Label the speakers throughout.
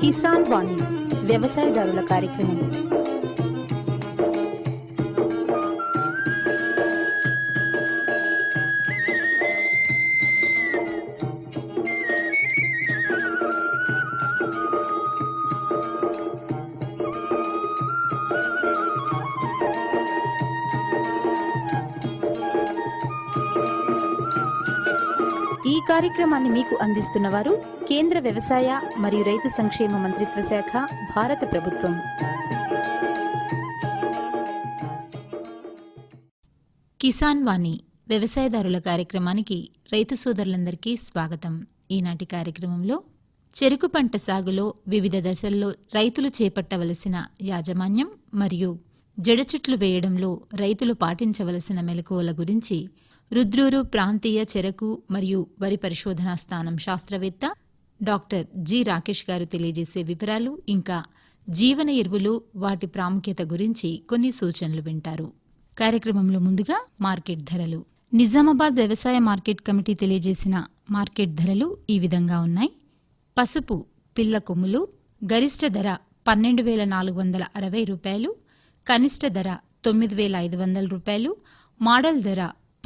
Speaker 1: కిసాన్ వాణి వ్యవసాయదారుల కార్యక్రమం కార్యక్రమాన్ని మీకు అందిస్తున్నవారు కేంద్ర వ్యవసాయ మరియు రైతు సంక్షేమ మంత్రిత్వ శాఖ భారత ప్రభుత్వం. కిసాన్ వాణి వ్యవసాయదారుల కార్యక్రమానికి రైతు సోదరులందరికీ స్వాగతం. ఈనాటి కార్యక్రమంలో చెరుకు పంట సాగులో వివిధ దశల్లో రైతులు చేపట్టవలసిన యాజమాన్యం మరియు జడచుట్లు వేయడంలో రైతులు పాటించవలసిన మెలకువల గురించి రుద్రూరు ప్రాంతీయ చెరకు మరియు వరి పరిశోధనా స్థానం శాస్త్రవేత్త డాక్టర్ జి రాకేష్ గారు తెలియజేసే వివరాలు ఇంకా జీవన ఎరువులు వాటి ప్రాముఖ్యత గురించి కొన్ని సూచనలు వింటారు. కార్యక్రమంలో ముందుగా మార్కెట్ ధరలు. నిజామాబాద్ వ్యవసాయ మార్కెట్ కమిటీ తెలియజేసిన మార్కెట్ ధరలు ఈ విధంగా ఉన్నాయి. పసుపు పిల్ల కొమ్ములు గరిష్ట ధర పన్నెండు వేల నాలుగు వందల అరవై రూపాయలు కనిష్ట ధర తొమ్మిది వేల ఐదు వందల రూపాయలు మోడల్ ధర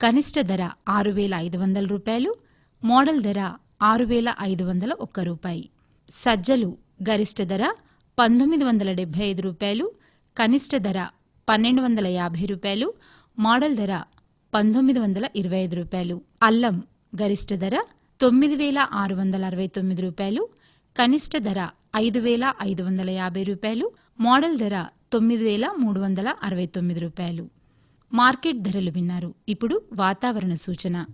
Speaker 1: కనిష్ట ధర ఆరు వేల ఐదు వందల రూపాయలు మోడల్ ధర ఆరు వేల ఐదు వందల ఒక్క రూపాయి. సజ్జలు గరిష్ట ధర పంతొమ్మిది వందల డెబ్బై ఐదు రూపాయలు కనిష్ట ధర పన్నెండు వందల యాభై రూపాయలు మోడల్ ధర పంతొమ్మిది వందల ఇరవై ఐదు రూపాయలు. అల్లం గరిష్ట ధర తొమ్మిది వేల ఆరు వందల అరవై తొమ్మిది రూపాయలు కనిష్ట ధర ఐదు వేల ఐదు వందల యాభై రూపాయలు మోడల్ ధర తొమ్మిది వేల మూడు వందల అరవై తొమ్మిది రూపాయలు. మార్కెట్ ధరలు విన్నారు. ఇప్పుడు వాతావరణ సూచన.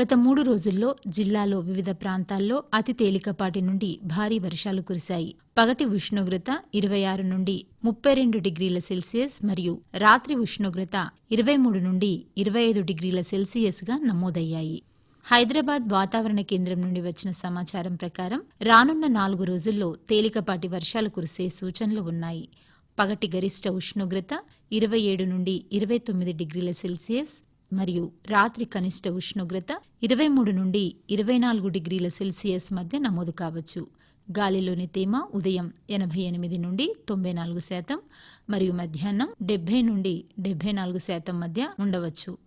Speaker 1: గత మూడు రోజుల్లో జిల్లాలో వివిధ ప్రాంతాల్లో అతి తేలికపాటి నుండి భారీ వర్షాలు కురిశాయి. పగటి ఉష్ణోగ్రత ఇరవై ఆరు నుండి ముప్పై రెండు డిగ్రీల సెల్సియస్ మరియు రాత్రి ఉష్ణోగ్రత ఇరవై మూడు నుండి ఇరవై ఐదు డిగ్రీల సెల్సియస్గా నమోదయ్యాయి. హైదరాబాద్ వాతావరణ కేంద్రం నుండి వచ్చిన సమాచారం ప్రకారం రానున్న నాలుగు రోజుల్లో తేలికపాటి వర్షాలు కురిసే సూచనలు ఉన్నాయి. పగటి గరిష్ట ఉష్ణోగ్రత ఇరవై ఏడు నుండి ఇరవై తొమ్మిది డిగ్రీల సెల్సియస్ మరియు రాత్రి కనిష్ట ఉష్ణోగ్రత ఇరవై మూడు నుండి ఇరవై నాలుగు డిగ్రీల సెల్సియస్ మధ్య నమోదు కావచ్చు. గాలిలోని తేమ ఉదయం ఎనభై ఎనిమిది నుండి తొంభై నాలుగు శాతం మరియు మధ్యాహ్నం డెబ్బై నుండి డెబ్బై నాలుగు శాతం మధ్య ఉండవచ్చు.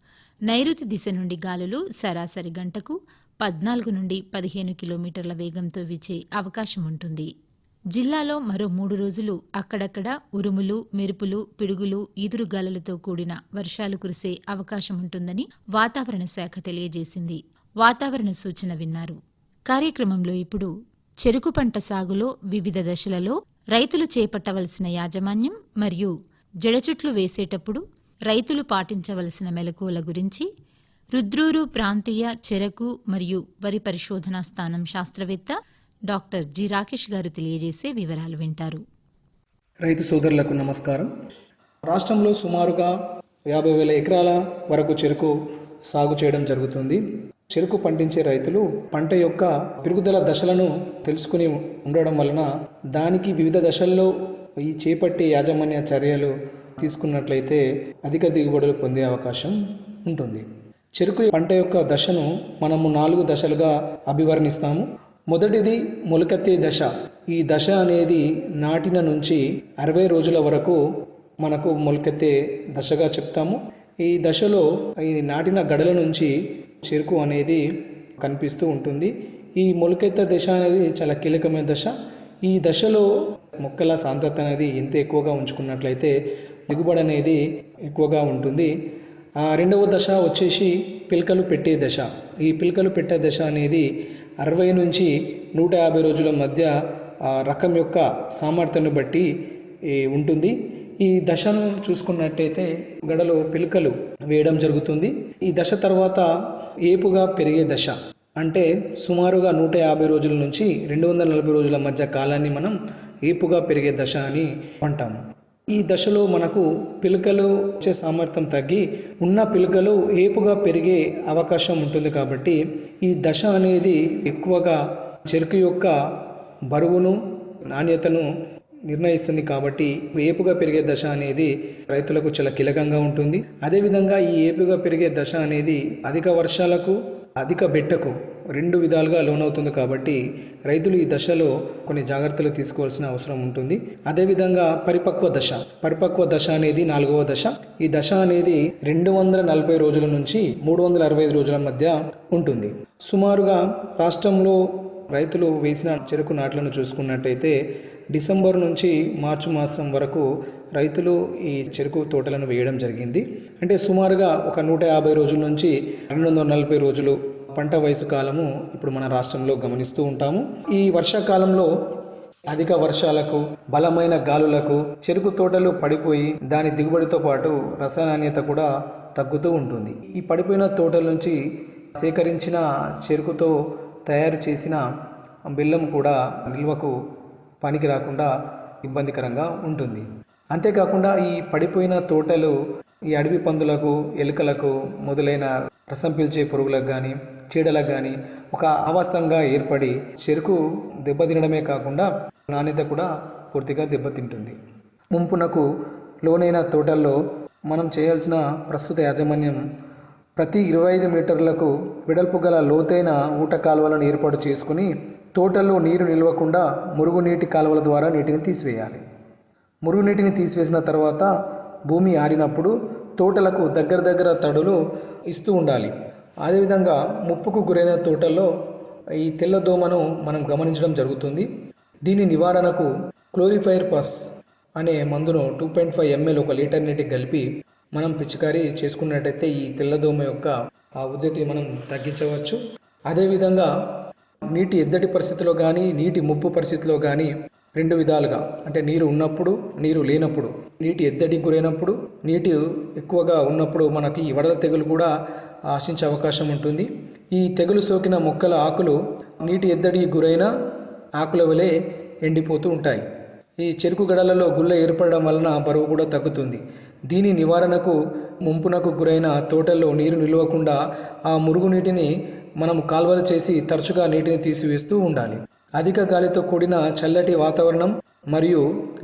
Speaker 1: నైరుతి దిశ నుండి గాలులు సరాసరి గంటకు పద్నాలుగు నుండి పదిహేను కిలోమీటర్ల వేగంతో వీచే అవకాశం ఉంటుంది. జిల్లాలో మరో మూడు రోజులు అక్కడక్కడ ఉరుములు మెరుపులు పిడుగులు ఈదురుగాలులతో కూడిన వర్షాలు కురిసే అవకాశం ఉంటుందని వాతావరణ శాఖ తెలియజేసింది. వాతావరణ సూచన విన్నారు. కార్యక్రమంలో ఇప్పుడు చెరుకు పంట సాగులో వివిధ దశలలో రైతులు చేపట్టవలసిన యాజమాన్యం మరియు జడచుట్లు వేసేటప్పుడు రైతులు పాటించవలసిన మెలకువల గురించి రుద్రూరు ప్రాంతీయ చెరకు మరియు వరి పరిశోధనా స్థానం శాస్త్రవేత్త డాక్టర్ జి రాకేష్ గారు తెలియజేసే వివరాలు వింటారు.
Speaker 2: రైతు సోదరులకు నమస్కారం. రాష్ట్రంలో సుమారుగా యాభై వేల ఎకరాల వరకు చెరుకు సాగు చేయడం జరుగుతుంది. చెరుకు పండించే రైతులు పంట యొక్క పెరుగుదల దశలను తెలుసుకుని ఉండడం వలన దానికి వివిధ దశల్లో ఈ చేపట్టే యాజమాన్య చర్యలు తీసుకున్నట్లయితే అధిక దిగుబడులు పొందే అవకాశం ఉంటుంది. చెరుకు పంట యొక్క దశను మనము నాలుగు దశలుగా అభివర్ణిస్తాము. మొదటిది మొలకెత్తే దశ. ఈ దశ అనేది నాటిన నుంచి అరవై రోజుల వరకు మనకు మొలకెత్తే దశగా చెప్తాము. ఈ దశలో ఈ నాటిన గడల నుంచి చెరుకు అనేది కనిపిస్తూ ఉంటుంది. ఈ మొలకెత్త దశ అనేది చాలా కీలకమైన దశ. ఈ దశలో మొక్కల సాంద్రత అనేది ఎంత ఎక్కువగా ఉంచుకున్నట్లయితే దిగుబడి అనేది ఎక్కువగా ఉంటుంది. ఆ రెండవ దశ వచ్చేసి పిలకలు పెట్టే దశ. ఈ పిలకలు పెట్టే దశ అనేది అరవై నుంచి నూట యాభై రోజుల మధ్య రకం యొక్క సామర్థ్యాన్ని బట్టి ఉంటుంది. ఈ దశను చూసుకున్నట్టయితే గడలో పిలకలు వేయడం జరుగుతుంది. ఈ దశ తర్వాత ఏపుగా పెరిగే దశ అంటే సుమారుగా నూట యాభై రోజుల నుంచి రెండు వందల నలభై రోజుల మధ్య కాలాన్ని మనం ఏపుగా పెరిగే దశ అని అంటాము. ఈ దశలో మనకు పిలకలు వచ్చే సామర్థ్యం తగ్గి ఉన్న పిలకలు ఏపుగా పెరిగే అవకాశం ఉంటుంది కాబట్టి ఈ దశ అనేది ఎక్కువగా చెరుకు యొక్క బరువును నాణ్యతను నిర్ణయిస్తుంది కాబట్టి ఏపుగా పెరిగే దశ అనేది రైతులకు చాలా కీలకంగా ఉంటుంది. అదేవిధంగా ఈ ఏపుగా పెరిగే దశ అనేది అధిక వర్షాలకు అధిక బెట్టకు రెండు విధాలుగా లోనవుతుంది కాబట్టి రైతులు ఈ దశలో కొన్ని జాగ్రత్తలు తీసుకోవాల్సిన అవసరం ఉంటుంది. అదేవిధంగా పరిపక్వ దశ. పరిపక్వ దశ అనేది నాలుగవ దశ. ఈ దశ అనేది రెండు వందల నలభై రోజుల నుంచి మూడు వందల అరవై ఐదు రోజుల మధ్య ఉంటుంది. సుమారుగా రాష్ట్రంలో రైతులు వేసిన చెరుకు నాట్లను చూసుకున్నట్టయితే డిసెంబర్ నుంచి మార్చి మాసం వరకు రైతులు ఈ చెరుకు తోటలను వేయడం జరిగింది. అంటే సుమారుగా ఒక నూట యాభై రోజుల నుంచి రెండు వందల నలభై రోజులు పంట వయసు కాలము ఇప్పుడు మన రాష్ట్రంలో గమనిస్తూ ఉంటాము. ఈ వర్షాకాలంలో అధిక వర్షాలకు బలమైన గాలులకు చెరుకు తోటలు పడిపోయి దాని దిగుబడితో పాటు రసానాణ్యత కూడా తగ్గుతూ ఉంటుంది. ఈ పడిపోయిన తోటల నుంచి సేకరించిన చెరుకుతో తయారు చేసిన బెల్లం కూడా నిల్వకు పనికి రాకుండా ఇబ్బందికరంగా ఉంటుంది. అంతేకాకుండా ఈ పడిపోయిన తోటలు ఈ అడవి పందులకు ఎలుకలకు మొదలైన రసం పీల్చే పురుగులకు కానీ చీడలకు కానీ ఒక ఆవాస్తంగా ఏర్పడి చెరుకు దెబ్బతినడమే కాకుండా నాణ్యత కూడా పూర్తిగా దెబ్బతింటుంది. ముంపునకు లోనైన తోటల్లో మనం చేయాల్సిన ప్రస్తుత యాజమాన్యం ప్రతి ఇరవై ఐదు మీటర్లకు వెడల్పు గల లోతైన ఊట కాలువలను ఏర్పాటు చేసుకుని తోటల్లో నీరు నిలవకుండా మురుగునీటి కాలువల ద్వారా నీటిని తీసివేయాలి. మురుగునీటిని తీసివేసిన తర్వాత భూమి ఆరినప్పుడు తోటలకు దగ్గర దగ్గర తడులు ఇస్తూ ఉండాలి. అదేవిధంగా ముప్పుకు గురైన తోటల్లో ఈ తెల్ల దోమను మనం గమనించడం జరుగుతుంది. దీని నివారణకు క్లోరిఫైర్ పస్ అనే మందును టూ పాయింట్ ఫైవ్ ఎంఎల్ ఒక లీటర్ నీటికి కలిపి మనం పిచికారీ చేసుకున్నట్టయితే ఈ తెల్లదోమ యొక్క ఆ ఉధృతి మనం తగ్గించవచ్చు. అదేవిధంగా నీటి ఎద్దటి పరిస్థితిలో కానీ నీటి ముప్పు పరిస్థితిలో కానీ రెండు విధాలుగా. అంటే నీరు ఉన్నప్పుడు నీరు లేనప్పుడు నీటి ఎద్దడికి గురైనప్పుడు నీటి ఎక్కువగా ఉన్నప్పుడు మనకి ఈ వడల తెగులు కూడా ఆశించే అవకాశం ఉంటుంది. ఈ తెగులు సోకిన మొక్కల ఆకులు నీటి ఎద్దడికి గురైన ఆకుల వలె ఎండిపోతూ ఉంటాయి. ఈ చెరుకు గడలలో గుల్ల ఏర్పడడం వలన బరువు కూడా తగ్గుతుంది. దీని నివారణకు ముంపునకు గురైన తోటల్లో నీరు నిలవకుండా ఆ మురుగునీటిని మనం కాల్వలు చేసి తరచుగా నీటిని తీసివేస్తూ ఉండాలి. అధిక గాలితో కూడిన చల్లటి వాతావరణం మరియు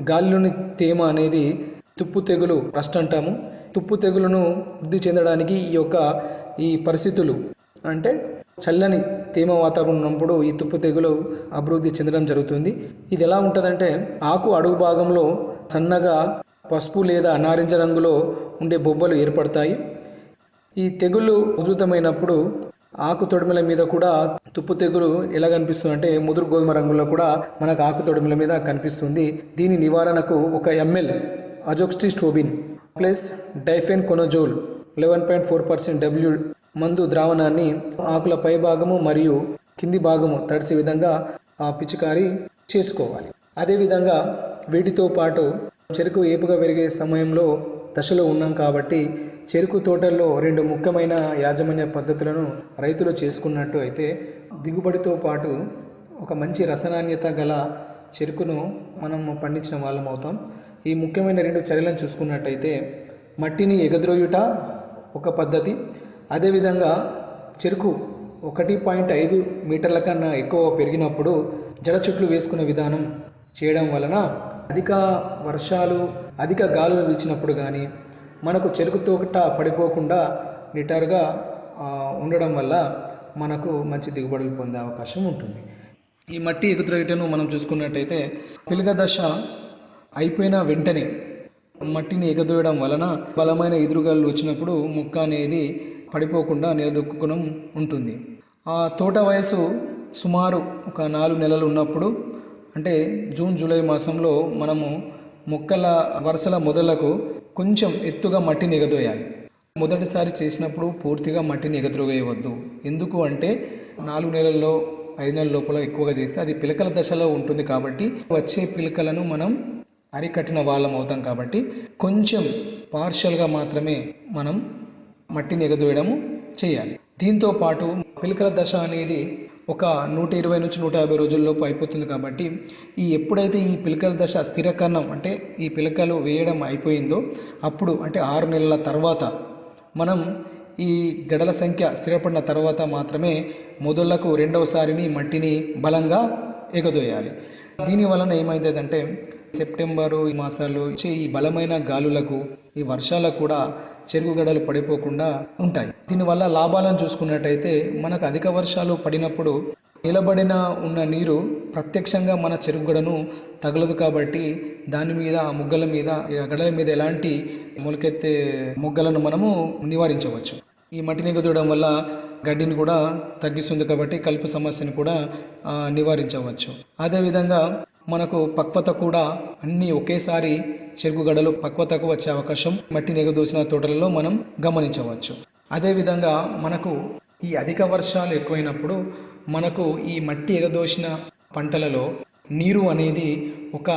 Speaker 2: గాలిలోని తేమ అనేది తుప్పు తెగులు రస్ట్ అంటాము. తుప్పు తెగులును వృద్ధి చెందడానికి ఈ యొక్క ఈ పరిస్థితులు అంటే చల్లని తేమ వాతావరణం ఉన్నప్పుడు ఈ తుప్పు తెగులు అభివృద్ధి చెందడం జరుగుతుంది. ఇది ఎలా ఉంటుందంటే ఆకు అడుగు భాగంలో సన్నగా పసుపు లేదా నారింజ రంగులో ఉండే బొబ్బలు ఏర్పడతాయి. ఈ తెగులు ఉధృతమైనప్పుడు ఆకు తొడిమల మీద కూడా తుప్పు తెగులు ఎలా కనిపిస్తుంది అంటే ముదురు గోధుమ రంగులో కూడా మనకు ఆకు తొడిమల మీద కనిపిస్తుంది. దీని నివారణకు ఒక ml azoxystrobin plus difenoconazole eleven point four percent W మందు ద్రావణాన్ని ఆకుల పై భాగము మరియు కింది భాగము తడిసే విధంగా ఆ పిచికారి చేసుకోవాలి. అదేవిధంగా వీటితో పాటు చెరుకు ఏపుగా పెరిగే సమయంలో దశలో ఉన్నాం కాబట్టి చెరుకు తోటల్లో రెండు ముఖ్యమైన యాజమాన్య పద్ధతులను రైతులు చేసుకున్నట్టు అయితే దిగుబడితో పాటు ఒక మంచి రసనాన్యత గల చెరుకును మనం పండించిన వాళ్ళం అవుతాం. ఈ ముఖ్యమైన రెండు చర్యలను చూసుకున్నట్టయితే మట్టిని ఎగద్రోయుట ఒక పద్ధతి. అదేవిధంగా చెరుకు ఒకటి పాయింట్ ఐదు మీటర్ల కన్నా ఎక్కువ పెరిగినప్పుడు జడ చెట్లు వేసుకునే విధానం చేయడం వలన అధిక వర్షాలు అధిక గాలులు వీచినప్పుడు కానీ మనకు చెరుకు తోట పడిపోకుండా నిటారుగా ఉండడం వల్ల మనకు మంచి దిగుబడులు పొందే అవకాశం ఉంటుంది. ఈ మట్టి ఎగుతురేటను మనం చూసుకున్నట్టయితే పిలక దశ అయిపోయిన వెంటనే మట్టిని ఎగదోయడం వలన బలమైన ఎదురుగాలు వచ్చినప్పుడు మొక్క అనేది పడిపోకుండా నిలదొక్కునం ఉంటుంది. ఆ తోట వయసు సుమారు ఒక నాలుగు నెలలు ఉన్నప్పుడు అంటే జూన్ జూలై మాసంలో మనము మొక్కల వరుసల మొదలకు కొంచెం ఎత్తుగా మట్టిని ఎగదోయాలి మొదటిసారి చేసినప్పుడు పూర్తిగా మట్టిని ఎగద్రోవేయవద్దు ఎందుకు అంటే నాలుగు నెలల్లో ఐదు నెలల లోపల ఎక్కువగా చేస్తే అది పిలకల దశలో ఉంటుంది కాబట్టి వచ్చే పిలకలను మనం అరికట్టిన వాళ్ళం అవుతాం కాబట్టి కొంచెం పార్షల్గా మాత్రమే మనం మట్టిని ఎగదోయడము చేయాలి. దీంతో పాటు పిలకల దశ అనేది ఒక నూట ఇరవై నుంచి నూట యాభై రోజుల్లోపు అయిపోతుంది కాబట్టి ఈ ఎప్పుడైతే ఈ పిలకల దశ స్థిరకరణం అంటే ఈ పిలకలు వేయడం అయిపోయిందో అప్పుడు అంటే ఆరు నెలల తర్వాత మనం ఈ గడల సంఖ్య స్థిరపడిన తర్వాత మాత్రమే మొదళ్ళకు రెండవసారిని మట్టిని బలంగా ఎగదోయాలి. దీని వలన ఏమైతుందంటే సెప్టెంబరు ఈ మాసాలు వచ్చే ఈ బలమైన గాలులకు ఈ వర్షాలకు కూడా చెరుకు గడలు పడిపోకుండా ఉంటాయి. దీనివల్ల లాభాలను చూసుకున్నట్టయితే మనకు అధిక వర్షాలు పడినప్పుడు నిలబడిన ఉన్న నీరు ప్రత్యక్షంగా మన చెరుకు గడను తగలదు కాబట్టి దాని మీద ఆ ముగ్గల మీద గడల మీద ఎలాంటి మొలకెత్తే మొగ్గలను మనము నివారించవచ్చు. ఈ మట్టిని గదడం వల్ల గడ్డిని కూడా తగ్గిస్తుంది కాబట్టి కలుపు సమస్యను కూడా నివారించవచ్చు. అదేవిధంగా మనకు పక్వత కూడా అన్నీ ఒకేసారి చెరుకు గడలు పక్వతకు వచ్చే అవకాశం మట్టిని ఎగదోసిన తోటలలో మనం గమనించవచ్చు. అదేవిధంగా మనకు ఈ అధిక వర్షాలు ఎక్కువైనప్పుడు మనకు ఈ మట్టి ఎగదోసిన పంటలలో నీరు అనేది ఒక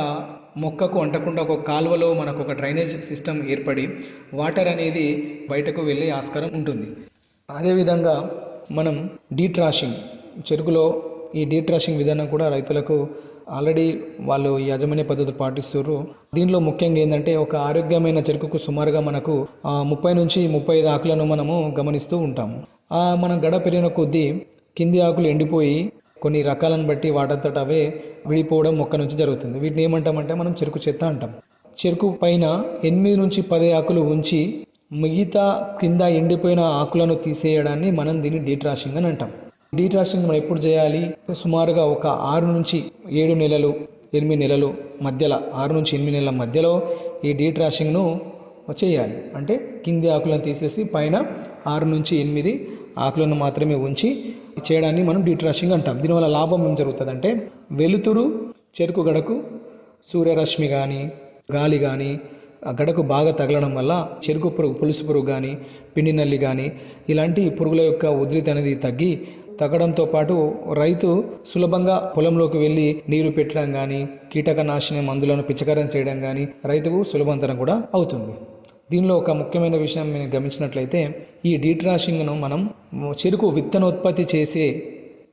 Speaker 2: మొక్కకు అంటకుండా ఒక కాలువలో మనకు ఒక డ్రైనేజ్ సిస్టమ్ ఏర్పడి వాటర్ అనేది బయటకు వెళ్ళే ఆస్కారం ఉంటుంది. అదేవిధంగా మనం డీట్రాషింగ్ చెరుకులో ఈ డీట్రాషింగ్ విధానం కూడా రైతులకు ఆల్రెడీ వాళ్ళు ఈ యాజమాన్య పద్ధతులు పాటిస్తున్నారు దీనిలో ముఖ్యంగా ఏంటంటే ఒక ఆరోగ్యమైన చెరుకుకు సుమారుగా మనకు ముప్పై నుంచి ముప్పై ఐదు ఆకులను మనము గమనిస్తూ ఉంటాము. మనం గడ పెరిగిన కొద్దీ కింది ఆకులు ఎండిపోయి కొన్ని రకాలను బట్టి వాటంతట అవే విడిపోవడం మొక్క నుంచి జరుగుతుంది. వీటిని ఏమంటామంటే మనం చెరుకు చెత్త అంటాం. చెరుకు పైన ఎనిమిది నుంచి పది ఆకులు ఉంచి మిగతా కింద ఎండిపోయిన ఆకులను తీసేయడాన్ని మనం దీన్ని డీట్రాషింగ్ అని అంటాం. డీట్రాషింగ్ మనం ఎప్పుడు చేయాలి? సుమారుగా ఒక ఆరు నుంచి ఏడు నెలలు ఎనిమిది నెలలు మధ్యలో ఆరు నుంచి ఎనిమిది నెలల మధ్యలో ఈ డీట్రాషింగ్ను చేయాలి. అంటే కింది ఆకులను తీసేసి పైన ఆరు నుంచి ఎనిమిది ఆకులను మాత్రమే ఉంచి చేయడాన్ని మనం డీట్రాషింగ్ అంటాం. దీనివల్ల లాభం ఏం జరుగుతుందంటే వెలుతురు చెరుకు గడకు సూర్యరశ్మి కానీ గాలి కానీ ఆ గడకు బాగా తగలడం వల్ల చెరుకు పురుగు పులుసు పురుగు కానీ పిండి నల్లి కానీ ఇలాంటి పురుగుల యొక్క ఉధృతి అనేది తగ్గి తగ్గడంతో పాటు రైతు సులభంగా పొలంలోకి వెళ్ళి నీరు పెట్టడం కానీ కీటకనాశిని మందులను పిచకారం చేయడం కానీ రైతుకు సులభంతరం కూడా అవుతుంది. దీనిలో ఒక ముఖ్యమైన విషయం నేను గమనించినట్లయితే ఈ డీట్రాషింగ్ను మనం చెరుకు విత్తనోత్పత్తి చేసే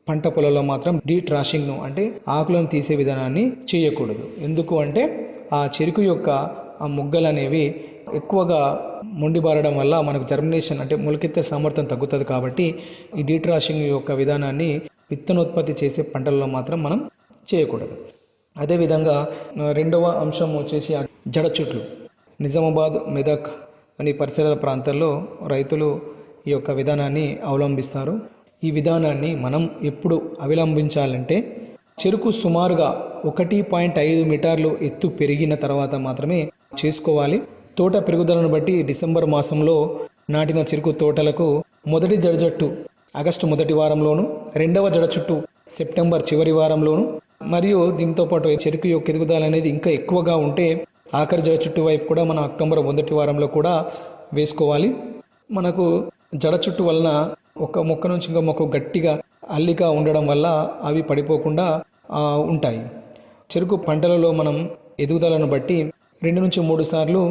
Speaker 2: పంట పొలంలో మాత్రం డీట్రాషింగ్ను అంటే ఆకులను తీసే విధానాన్ని చేయకూడదు. ఎందుకు అంటే ఆ చెరుకు యొక్క ఆ మొగ్గలు అనేవి ఎక్కువగా మొండిబారడం వల్ల మనకు జర్మినేషన్ అంటే మొలకెత్తే సామర్థ్యం తగ్గుతుంది కాబట్టి ఈ డీట్రాషింగ్ యొక్క విధానాన్ని విత్తనోత్పత్తి చేసే పంటలలో మాత్రం మనం చేయకూడదు. అదేవిధంగా రెండవ అంశం వచ్చేసి ఆ జడ నిజామాబాద్ మెదక్ అని పరిసరాల ప్రాంతాల్లో రైతులు ఈ యొక్క విధానాన్ని అవలంబిస్తారు. ఈ విధానాన్ని మనం ఎప్పుడు అవలంబించాలంటే చెరుకు సుమారుగా ఒకటి పాయింట్ ఐదు మీటర్లు ఎత్తు పెరిగిన తర్వాత మాత్రమే చేసుకోవాలి. తోట పెరుగుదలను బట్టి డిసెంబర్ మాసంలో నాటిన చెరుకు తోటలకు మొదటి జడజట్టు ఆగస్టు మొదటి వారంలోను రెండవ జడ చుట్టు సెప్టెంబర్ చివరి వారంలోను. మరియు దీంతో పాటు చెరుకు యొక్క ఎదుగుదల అనేది ఇంకా ఎక్కువగా ఉంటే ఆఖరి జడ చుట్టు వైపు కూడా మనం అక్టోబర్ మొదటి వారంలో కూడా వేసుకోవాలి. మనకు జడ చుట్టు వలన ఒక మొక్క నుంచి ఇంకో మొక్క గట్టిగా అల్లిక ఉండడం వల్ల అవి పడిపోకుండా ఉంటాయి. చెరుకు పంటలలో మనం ఎదుగుదలను బట్టి రెండు నుంచి మూడు సార్లు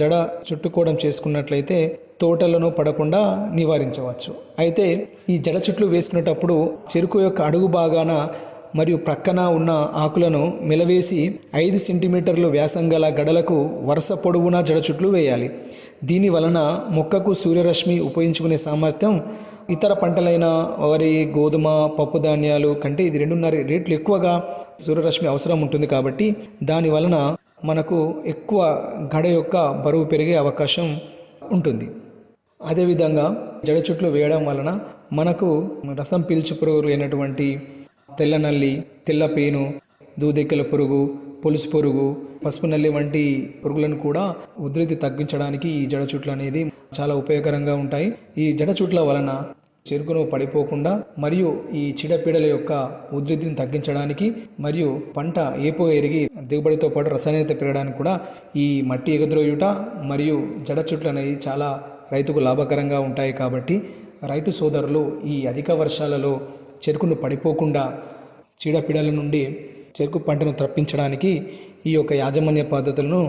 Speaker 2: జడ చుట్టుకోవడం చేసుకున్నట్లయితే తోటలను పడకుండా నివారించవచ్చు. అయితే ఈ జడ చెట్లు వేసుకునేటప్పుడు చెరుకు యొక్క అడుగు భాగాన మరియు ప్రక్కన ఉన్న ఆకులను మెలవేసి ఐదు సెంటీమీటర్లు వ్యాసం గల గడలకు వరుస పొడవునా జడ చుట్లు వేయాలి. దీని వలన మొక్కకు సూర్యరశ్మి ఉపయోగించుకునే సామర్థ్యం ఇతర పంటలైన వరి గోధుమ పప్పు ధాన్యాలు కంటే ఇది రెండున్నర రేట్లు ఎక్కువగా సూర్యరశ్మి అవసరం ఉంటుంది కాబట్టి దాని వలన మనకు ఎక్కువ గడ యొక్క బరువు పెరిగే అవకాశం ఉంటుంది. అదేవిధంగా జడ చుట్లు వేయడం వలన మనకు రసం పీల్చు పురుగులు అయినటువంటి తెల్ల నల్లి తెల్ల పేను దూదెక్కల పురుగు పులుసు పురుగు పసుపు నల్లి వంటి పురుగులను కూడా ఉధృతి తగ్గించడానికి ఈ జడ చుట్లు అనేది చాలా ఉపయోగకరంగా ఉంటాయి. ఈ జడ చుట్ల వలన చెరుకును పడిపోకుండా మరియు ఈ చీడపీడల యొక్క ఉధృతిని తగ్గించడానికి మరియు పంట ఏపో ఎరిగి దిగుబడితో పాటు రసాయనిత పెరగడానికి కూడా ఈ మట్టి ఎగద్రోయుట మరియు జడ చెట్లు అనేవి చాలా రైతుకు లాభకరంగా ఉంటాయి కాబట్టి రైతు సోదరులు ఈ అధిక వర్షాలలో చెరుకును పడిపోకుండా చీడపీడల నుండి చెరుకు పంటను తప్పించడానికి ఈ యొక్క యాజమాన్య పద్ధతులను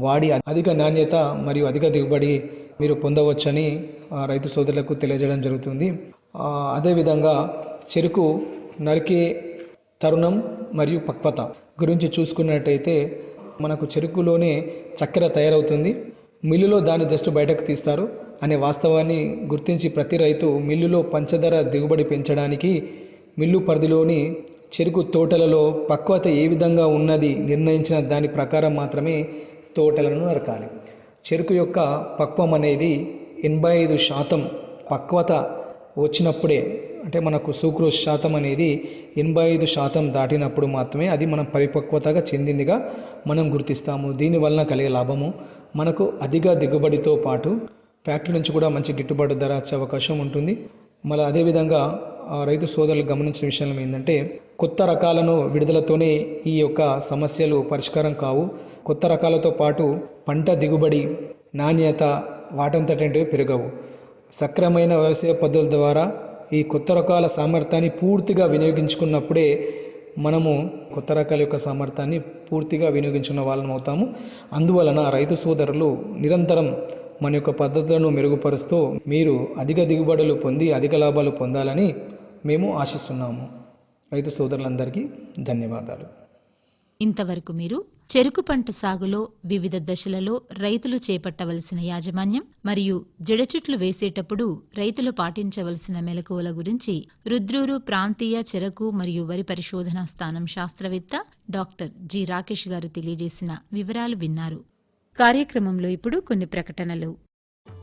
Speaker 2: వాడి అధిక నాణ్యత మరియు అధిక దిగుబడి మీరు పొందవచ్చని ఆ, రైతు సోదరులకు తెలియజేయడం జరుగుతుంది. అదేవిధంగా చెరుకు నరికే తరుణం మరియు పక్వత గురించి చూసుకున్నట్టయితే మనకు చెరుకులోనే చక్కెర తయారవుతుంది. మిల్లులో దాన్ని జస్ట్ బయటకు తీస్తారు అనే వాస్తవాన్ని గుర్తించి ప్రతి రైతు మిల్లులో పంచదార దిగుబడి పెంచడానికి మిల్లు పరిధిలోని చెరుకు తోటలలో పక్వత ఏ విధంగా ఉన్నది నిర్ణయించిన దాని ప్రకారం మాత్రమే తోటలను నరకాలి. చెరుకు యొక్క పక్వం అనేది ఎనభై ఐదు శాతం పక్వత వచ్చినప్పుడే అంటే మనకు సూక్రోజ్ శాతం అనేది ఎనభై ఐదు శాతం దాటినప్పుడు మాత్రమే అది మనం పరిపక్వతగా చెందిందిగా మనం గుర్తిస్తాము. దీనివలన కలిగే లాభము మనకు అధిక దిగుబడితో పాటు ఫ్యాక్టరీ నుంచి కూడా మంచి గిట్టుబాటు ధర వచ్చే అవకాశం ఉంటుంది. మళ్ళీ అదేవిధంగా ఆ రైతు సోదరులు గమనించిన విషయం ఏంటంటే కొత్త రకాలను విడుదలతోనే ఈ యొక్క సమస్యలు పరిష్కారం కావు. కొత్త రకాలతో పాటు పంట దిగుబడి నాణ్యత వాటంతటంటే పెరగవు. సక్రమైన వ్యవసాయ పద్ధతుల ద్వారా ఈ కొత్త రకాల సామర్థ్యాన్ని పూర్తిగా వినియోగించుకున్నప్పుడే మనము కొత్త రకాల యొక్క సామర్థ్యాన్ని పూర్తిగా వినియోగించుకున్న వాళ్ళం అవుతాము. అందువలన రైతు సోదరులు నిరంతరం మన యొక్క పద్ధతులను మెరుగుపరుస్తూ మీరు అధిక దిగుబడులు పొంది అధిక లాభాలు పొందాలని మేము ఆశిస్తున్నాము. రైతు సోదరులందరికీ ధన్యవాదాలు.
Speaker 3: ఇంతవరకు మీరు చెరుకు పంట సాగులో వివిధ దశలలో రైతులు చేపట్టవలసిన యాజమాన్యం మరియు జడచుట్లు వేసేటప్పుడు రైతులు పాటించవలసిన మెలకువల గురించి రుద్రూరు ప్రాంతీయ చెరకు మరియు వరి పరిశోధనా స్థానం శాస్త్రవేత్త డాక్టర్ జి రాకేష్ గారు తెలియజేసిన వివరాలు విన్నారు. కార్యక్రమంలో ఇప్పుడు కొన్ని ప్రకటనలు.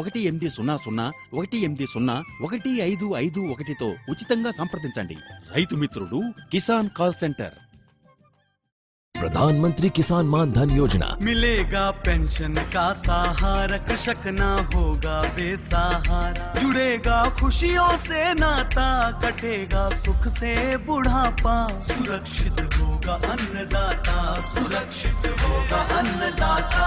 Speaker 4: ఒకటి ఎనిమిది సున్నా సున్నా ఒకటి ఎనిమిది సున్నా ఒకటి ఐదు ఐదు ఒకటితో ఉచితంగా సంప్రదించండి రైతు మిత్రుడు కిసాన్ కాల్ సెంటర్
Speaker 5: प्रधानमंत्री किसान मान धन योजना
Speaker 6: मिलेगा पेंशन का सहारा कृषक ना होगा बेसहारा जुड़ेगा खुशियों से नाता कटेगा सुख से बुढ़ापा सुरक्षित होगा अन्नदाता सुरक्षित होगा अन्नदाता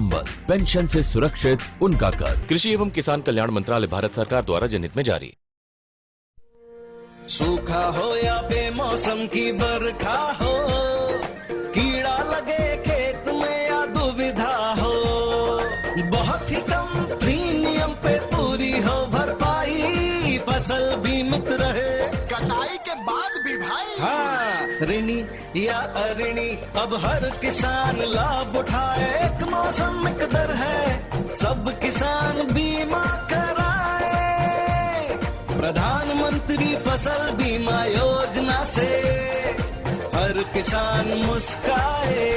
Speaker 5: संबल पेंशन से सुरक्षित उनका कर कृषि एवं किसान कल्याण मंत्रालय भारत सरकार द्वारा जनहित में जारी।
Speaker 7: सूखा हो या बेमौसम की बरखा हो ऋणी या अऋणी अब हर किसान लाभ उठाए एक मौसम एक दर है सब किसान बीमा कराए प्रधानमंत्री फसल बीमा योजना से हर किसान मुस्काए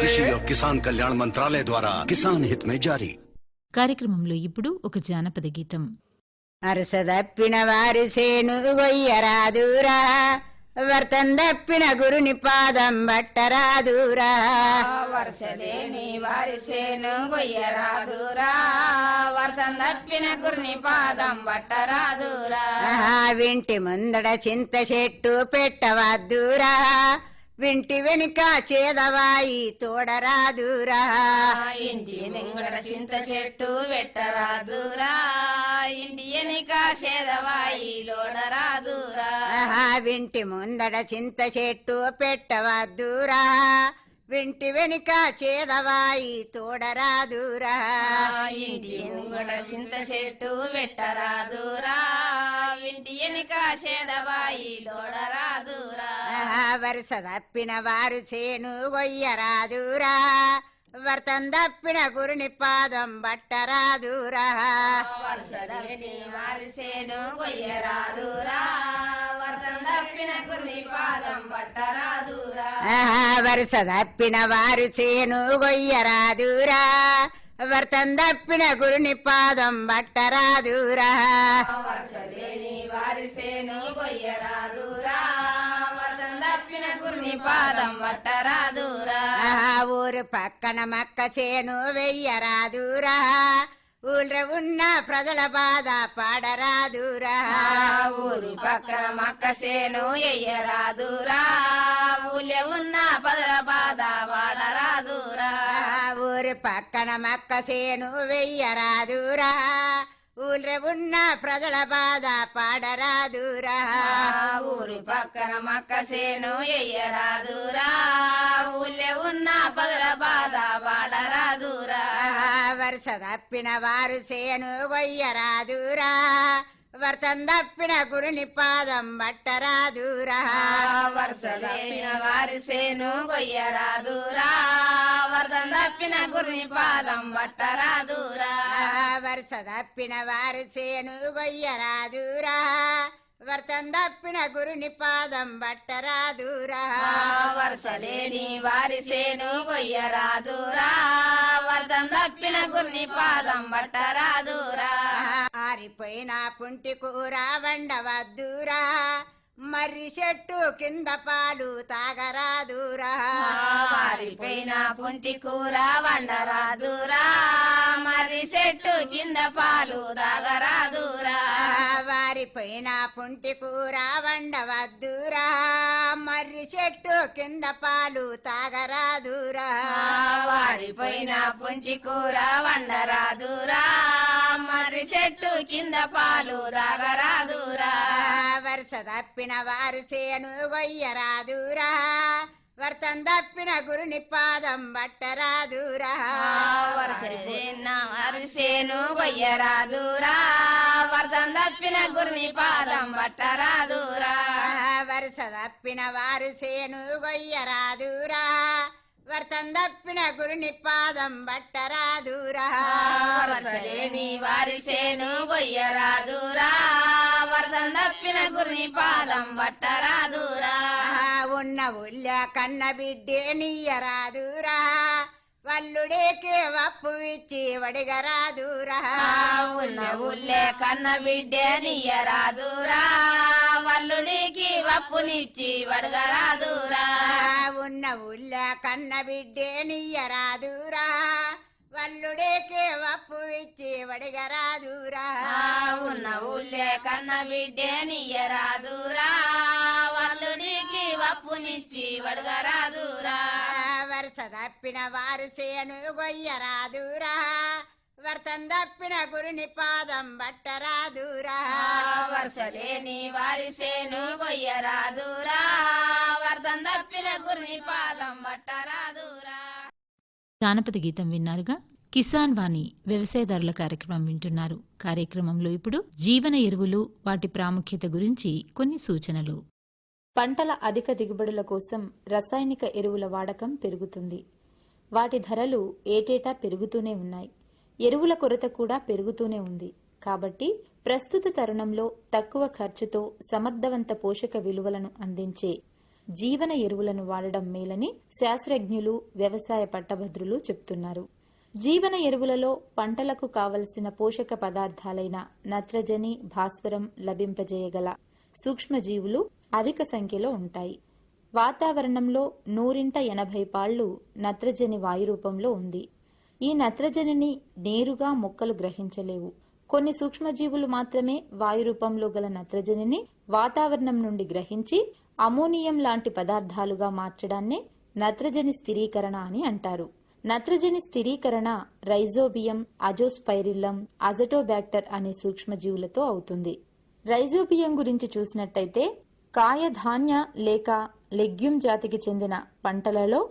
Speaker 8: कृषि और किसान कल्याण मंत्रालय द्वारा किसान हित में जारी
Speaker 3: కార్యక్రమంలో ఇప్పుడు ఒక జానపద గీతం
Speaker 9: అరసదప్పిన వారి సేను గొయ్యరాదురా వర్తం దప్పిన గురుని పాదం బట్టరాదురా.
Speaker 10: వరసలేని వారిసేను గొయ్యరాదురా. వర్షం తప్పిన గురిని పాదం బట్టరాదురా.
Speaker 9: వింటి ముందడ చింత చెట్టు పెట్టవద్దురా. వింటి వెనుక చేదవాయి తోడరాదురా.
Speaker 10: ఇంటి నింగడ చింత చెట్టు పెట్టరాదురా ఇంటి ఎనిక సేదవాయి లోడరాదురా.
Speaker 9: వింటి ముందడ చింత చెట్టు పెట్టవద్దురా. వింటి వెనుక చేదవాయి తోడరాదురా.
Speaker 10: ఇంటి ముంగడ చింత చెట్టు పెట్టరాదురా ఇంటి ఎనిక సేదవాయి లోడరాదురా
Speaker 9: ఆహా, వరుస తప్పిన వారు చేను గొయ్యరాదురా. వర్తం తప్పిన గురుని పాదం బట్టరాదురా.
Speaker 10: వారిసేను కొయ్యరాదురా. వర్తం తప్పిన పాదం
Speaker 9: వరుస తప్పిన వారు చేను గొయ్యరాదురా వర్తం తప్పిన గురుని పాదం బట్టరాదురా.
Speaker 10: వరుసలేని వారిసేను కొయ్యరాదురా. వర్తం తప్పిన కుర్ని పాదం పట్టరాదురా
Speaker 9: ఆహా, ఊరు పక్కన మక్క చేను వెయ్యరాదురా ఊళ్ళో ఉన్న ప్రజల బాధ పాడరాదురా
Speaker 10: ఊరు పక్కన మక్క సేను ఎయ్యరాదురా ఊళ్ళే ఉన్న పదల బాధ వాడరాదురా
Speaker 9: ఆహా, ఊరు పక్కన మక్క చేను వెయ్యరాదురా ఊళ్ళో ఉన్న ప్రజల బాధ పాడరాదురా.
Speaker 10: ఊరు పక్కన మక్క సేను ఎయ్యరాదురా. ఊళ్ళే ఉన్న పదల బాధ వాడరాదురా
Speaker 9: ఆహా, వరుస తప్పిన వారు చేను గొయ్యరాదురా. వర్తం తప్పిన గురుని పాదం బట్టరాదురా
Speaker 10: వరుసలేని వారి సేను కొయ్యరాదురా తప్పిన గురిని పాదం పట్టరాదురా.
Speaker 9: ఆహా, వరుస తప్పిన వారు చేను గొయ్యరాదురా. వర్తం తప్పిన గురుని పాదం బట్టరాదురా
Speaker 10: వరుసలేని వారి సేను కొయ్యరాదురా వర్ధం తప్పిన గురిని పాదం పట్టరాదురా.
Speaker 9: ఆరిపోయిన పుంటి కూర వండవద్దురా. మర్రి చెట్టు కింద పాలు తాగరాదురా.
Speaker 10: వారిపోయిన పుంటి కూర వండరాదురా. మరి చెట్టు కింద పాలు తాగరాదురా.
Speaker 9: వారిపోయిన పుంటి కూర వండవద్దురా. మర్రి చెట్టు కింద పాలు తాగరాదురా.
Speaker 10: వారిపోయిన పుంటి కూర వండరాదురా. మరి చెట్టు కింద పాలు తాగరాదురా.
Speaker 9: వరుస తప్పిన వారు చేను గొయ్యరాదురా. వర్తం తప్పిన గురుని పాదం బట్టరాదురా
Speaker 10: వరసన్న వరిసేను కొయ్యరాదురా వర్ధం తప్పిన గురిని పాదం పట్టరాదురా.
Speaker 9: వరుస తప్పిన వారు చేను గొయ్యరాదురా. వర్తం తప్పిన గురుని పాదం బట్టరాదురా
Speaker 10: వరసలేని వర్ధం తప్పిన గురిని పాదం పట్టరాదురా
Speaker 9: ఉన్న ఉల్ల కన్న బిడ్డే నీయరాదురా వల్లుడేకే వప్పు ఇచ్చి వడిగరాదురా
Speaker 10: ఉన్న ఉల్లే కన్న బిడ్డే నియ్యరాదురా వల్లుడికి వప్పునిచ్చి వడగరాదురా.
Speaker 9: ఉన్న ఉల్ల కన్న బిడ్డే నీయరాదురా. వల్లుడేకే వప్పు ఇచ్చి వడిగరాదురా.
Speaker 10: ఉన్న ఊళ్ళే కన్న బిడ్డే నియ్యరాదురా వల్లుడికి వప్పునిచ్చి వడగరాదురా.
Speaker 9: వరుస తప్పిన వారు చేను గొయ్యరాదురా. వర్తం తప్పిన గురుని పాదం బట్టరాదురా.
Speaker 10: వరుసలేని వారిసేను కొయ్యరాదురా వర్ధం తప్పిన గురిని పాదం పట్టరాదురా
Speaker 3: జానపద గీతం విన్నారుగా? కిసాన్ వాణి వ్యవసాయదారుల కార్యక్రమం వింటున్నారు. కార్యక్రమంలో ఇప్పుడు జీవన ఎరువులు వాటి ప్రాముఖ్యత గురించి కొన్ని సూచనలు.
Speaker 1: పంటల అధిక దిగుబడుల కోసం రసాయనిక ఎరువుల వాడకం పెరుగుతుంది. వాటి ధరలు ఏటేటా పెరుగుతూనే ఉన్నాయి. ఎరువుల కొరత కూడా పెరుగుతూనే ఉంది. కాబట్టి ప్రస్తుత తరుణంలో తక్కువ ఖర్చుతో సమర్థవంత పోషక విలువలను అందించే జీవన ఎరువులను వాడడం మేలని శాస్త్రజ్ఞులు వ్యవసాయ పట్టభద్రులు చెప్తున్నారు. జీవన ఎరువులలో పంటలకు కావలసిన పోషక పదార్థాలైన నత్రజని భాస్వరం లభింపజేయగల సూక్ష్మజీవులు అధిక సంఖ్యలో ఉంటాయి. వాతావరణంలో నూరింట ఎనభై పాళ్ళు నత్రజని వాయు రూపంలో ఉంది. ఈ నత్రజనిని నేరుగా మొక్కలు గ్రహించలేవు. కొన్ని సూక్ష్మజీవులు మాత్రమే వాయు రూపంలో గల నత్రజనిని వాతావరణం నుండి గ్రహించి అమోనియం లాంటి పదార్థాలుగా మార్చడాన్నే నత్రజని స్థిరీకరణ అని అంటారు. నత్రజని స్థిరీకరణ రైజోబియం అజోస్పైరిల్లం అజటోబ్యాక్టర్ అనే సూక్ష్మజీవులతో అవుతుంది. రైజోబియం గురించి చూసినట్టయితే కాయ ధాన్య లేక లెగ్యూమ్ జాతికి చెందిన పంటలలో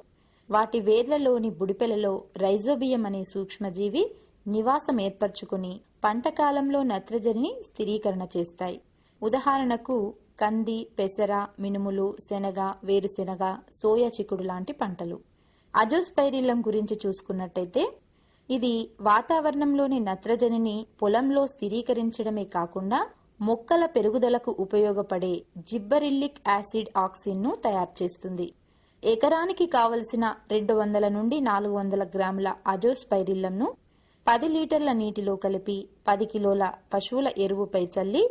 Speaker 1: వాటి వేర్లలోని బుడిపెలలో రైజోబియం అనే సూక్ష్మజీవి నివాసం ఏర్పరచుకుని పంట కాలంలో నత్రజనిని స్థిరీకరణ చేస్తాయి. ఉదాహరణకు కంది పెసర మినుములు శనగ వేరుశెనగ సోయా చిక్కుడు లాంటి పంటలు. అజోస్పైరిల్లం గురించి చూసుకున్నట్టయితే ఇది వాతావరణంలోని నత్రజనిని పొలంలో స్థిరీకరించడమే కాకుండా మొక్కల పెరుగుదలకు ఉపయోగపడే జిబ్బరిల్లిక్ యాసిడ్ ఆక్సిన్ను తయారు చేస్తుంది. ఎకరానికి కావలసిన రెండు వందల నుండి నాలుగు వందల గ్రాముల అజోస్పైరిల్లంను పది లీటర్ల నీటిలో కలిపి పది కిలోల పశువుల ఎరువుపై చల్లి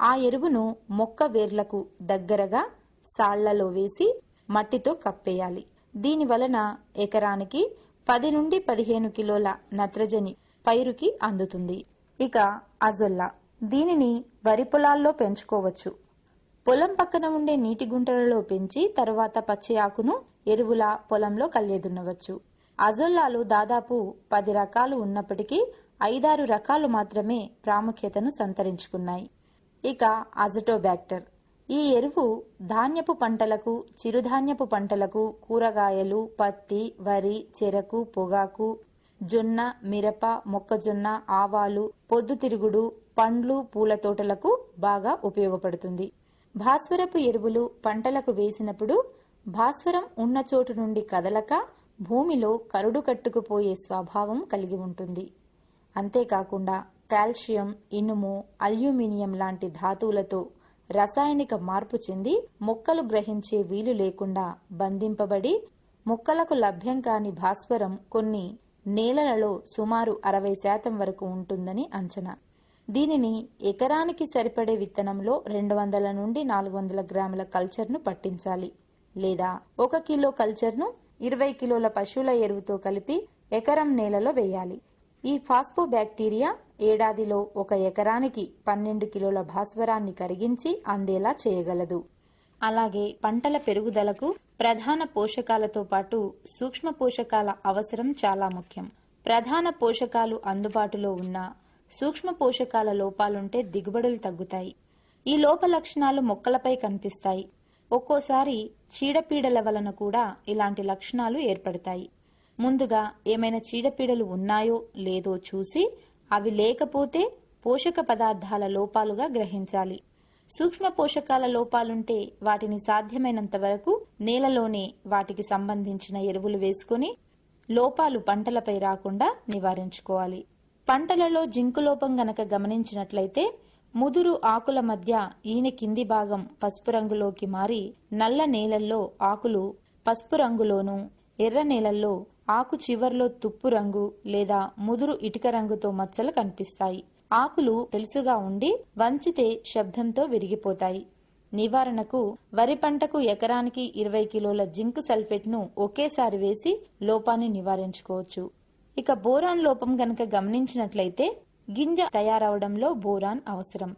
Speaker 1: ఆ ఎరువును మొక్క వేర్లకు దగ్గరగా సాళ్ళలో వేసి మట్టితో కప్పేయాలి. దీని వలన ఎకరానికి పది నుండి పదిహేను కిలోల నత్రజని పైరుకి అందుతుంది. ఇక అజొల్లా. దీనిని వరి పొలాల్లో పెంచుకోవచ్చు. పొలం పక్కన ఉండే నీటి గుంటలలో పెంచి తర్వాత పచ్చి ఆకును ఎరువుల పొలంలో కల్లేదున్నవచ్చు. అజొల్లాలు దాదాపు పది రకాలు ఉన్నప్పటికీ ఐదారు రకాలు మాత్రమే ప్రాముఖ్యతను సంతరించుకున్నాయి. ఇక అజటోబ్యాక్టర్. ఈ ఎరువు ధాన్యపు పంటలకు చిరుధాన్యపు పంటలకు కూరగాయలు పత్తి వరి చెరకు పొగాకు జొన్న మిరప మొక్కజొన్న ఆవాలు పొద్దుతిరుగుడు పండ్లు పూల తోటలకు బాగా ఉపయోగపడుతుంది. భాస్వరపు ఎరువులు పంటలకు వేసినప్పుడు భాస్వరం ఉన్న చోటు నుండి కదలక భూమిలో కరుడు కట్టుకుపోయే స్వభావం కలిగి ఉంటుంది. అంతేకాకుండా కాల్షియం ఇనుము అల్యూమినియం లాంటి ధాతువులతో రసాయనిక మార్పు చెంది మొక్కలు గ్రహించే వీలు లేకుండా బంధింపబడి మొక్కలకు లభ్యం కాని భాస్వరం కొన్ని నేలలలో సుమారు అరవై శాతం వరకు ఉంటుందని అంచనా. దీనిని ఎకరానికి సరిపడే విత్తనంలో రెండు వందల నుండి నాలుగు వందల గ్రాముల కల్చర్ను పట్టించాలి. లేదా ఒక కిలో కల్చర్ను ఇరవై కిలోల పశువుల ఎరువుతో కలిపి ఎకరం నేలలో వేయాలి. ఈ ఫాస్పో బ్యాక్టీరియా ఏడాదిలో ఒక ఎకరానికి పన్నెండు కిలోల భాస్వరాన్ని కరిగించి అందేలా చేయగలదు. అలాగే పంటల పెరుగుదలకు ప్రధాన పోషకాలతో పాటు సూక్ష్మ పోషకాల అవసరం చాలా ముఖ్యం. ప్రధాన పోషకాలు అందుబాటులో ఉన్న సూక్ష్మ పోషకాల లోపాలుంటే దిగుబడులు తగ్గుతాయి. ఈ లోప లక్షణాలు మొక్కలపై కనిపిస్తాయి. ఒక్కోసారి చీడపీడల వలన కూడా ఇలాంటి లక్షణాలు ఏర్పడతాయి. ముందుగా ఏమైనా చీడపీడలు ఉన్నాయో లేదో చూసి అవి లేకపోతే పోషక పదార్థాల లోపాలుగా గ్రహించాలి. సూక్ష్మ పోషకాల లోపాలుంటే వాటిని సాధ్యమైనంత వరకు నేలలోనే వాటికి సంబంధించిన ఎరువులు వేసుకుని లోపాలు పంటలపై రాకుండా నివారించుకోవాలి. పంటలలో జింకు లోపం గనక గమనించినట్లయితే ముదురు ఆకుల మధ్య ఈనె కింది భాగం పసుపు రంగులోకి మారి నల్ల నేలల్లో ఆకులు పసుపు రంగులోనూ ఎర్ర నేలల్లో ఆకు చివర్లో తుప్పు రంగు లేదా ముదురు ఇటుక రంగుతో మచ్చలు కనిపిస్తాయి. ఆకులు పెలుసుగా ఉండి వంచితే శబ్దంతో విరిగిపోతాయి. నివారణకు వరి పంటకు ఎకరానికి ఇరవై కిలోల జింక్ సల్ఫేట్ను ఒకేసారి వేసి లోపాన్ని నివారించుకోవచ్చు. ఇక బోరాన్ లోపం గనక గమనించినట్లయితే గింజ తయారవడంలో బోరాన్ అవసరం.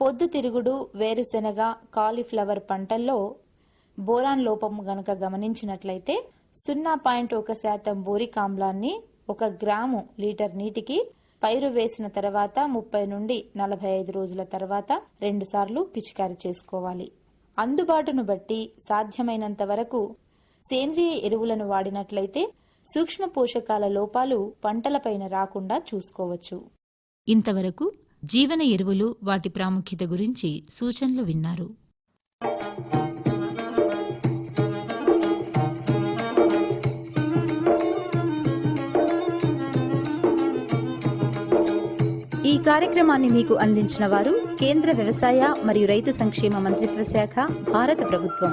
Speaker 1: పొద్దుతిరుగుడు వేరుశెనగ కాలీఫ్లవర్ పంటల్లో బోరాన్ లోపం గనక గమనించినట్లయితే సున్నా పాయింట్ ఒక శాతం బోరిక్ ఆమ్లాన్ని ఒక గ్రాము లీటర్ నీటికి పైరు వేసిన తర్వాత ముప్పై నుండి నలభై ఐదు రోజుల తర్వాత రెండుసార్లు పిచికారి చేసుకోవాలి. అందుబాటును బట్టి సాధ్యమైనంత వరకు సేంద్రియ ఎరువులను వాడినట్లయితే సూక్ష్మ పోషకాల లోపాలు పంటలపైన రాకుండా చూసుకోవచ్చు.
Speaker 3: ఇంతవరకు జీవన ఎరువులు వాటి ప్రాముఖ్యత గురించి సూచనలు విన్నారు.
Speaker 1: ఈ కార్యక్రమాన్ని మీకు అందించిన వారు కేంద్ర వ్యవసాయ మరియు రైతు సంక్షేమ మంత్రిత్వ శాఖ భారత ప్రభుత్వం.